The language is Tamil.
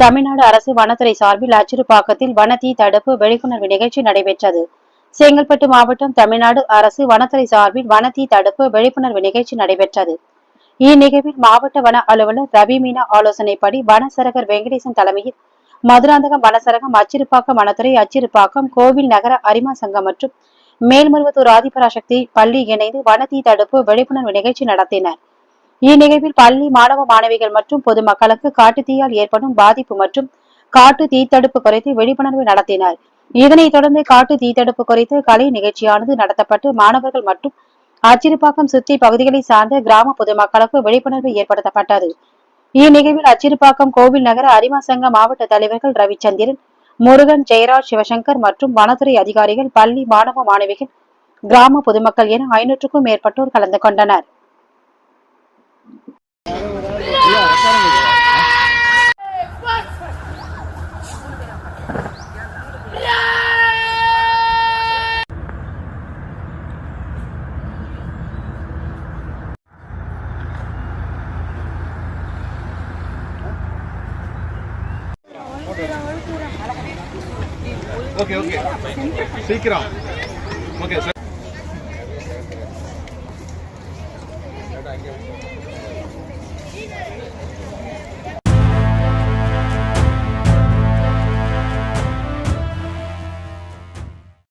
தமிழ்நாடு அரசு வனத்துறை சார்பில் அச்சிறுபாக்கத்தில் வனத்தீ தடுப்பு விழிப்புணர்வு நிகழ்ச்சி நடைபெற்றது. செங்கல்பட்டு மாவட்டம் தமிழ்நாடு அரசு வனத்துறை சார்பில் வனத்தீ தடுப்பு விழிப்புணர்வு நிகழ்ச்சி நடைபெற்றது. இந்நிகழ்வில் மாவட்ட வன அலுவலர் ரவி மீனா ஆலோசனைப்படி வனசரகர் வெங்கடேசன் தலைமையில் மதுராந்தகம் வனசரகம் அச்சிறுபாக்கம் வனத்துறை அச்சிறுபாக்கம் கோவில் நகர அரிமா சங்கம் மற்றும் மேல்மருவத்தூர் ஆதிபராசக்தி பள்ளி இணைந்து வனத்தீ தடுப்பு விழிப்புணர்வு நிகழ்ச்சி நடத்தினர். இந்நிகழ்வில் பள்ளி மாணவ மாணவிகள் மற்றும் பொதுமக்களுக்கு காட்டுத்தீயால் ஏற்படும் பாதிப்பு மற்றும் காட்டு தீத்தடுப்பு குறித்து விழிப்புணர்வு நடத்தினர். இதனைத் தொடர்ந்து காட்டு தீத்தடுப்பு குறித்து கலை நிகழ்ச்சியானது நடத்தப்பட்டு மாணவர்கள் மற்றும் அச்சிறுபாக்கம் சுத்தி பகுதிகளை சார்ந்த கிராம பொதுமக்களுக்கு விழிப்புணர்வு ஏற்படுத்தப்பட்டது. இந்நிகழ்வில் அச்சிறுபாக்கம் கோவில் நகர அரிமா சங்க மாவட்ட தலைவர்கள் ரவிச்சந்திரன் முருகன் ஜெயராஜ் சிவசங்கர் மற்றும் வனத்துறை அதிகாரிகள் பள்ளி மாணவ மாணவிகள் கிராம பொதுமக்கள் என ஐநூற்றுக்கும் மேற்பட்டோர் கலந்து கொண்டனர். ओके ओके सीख रहा हूँ ओके सर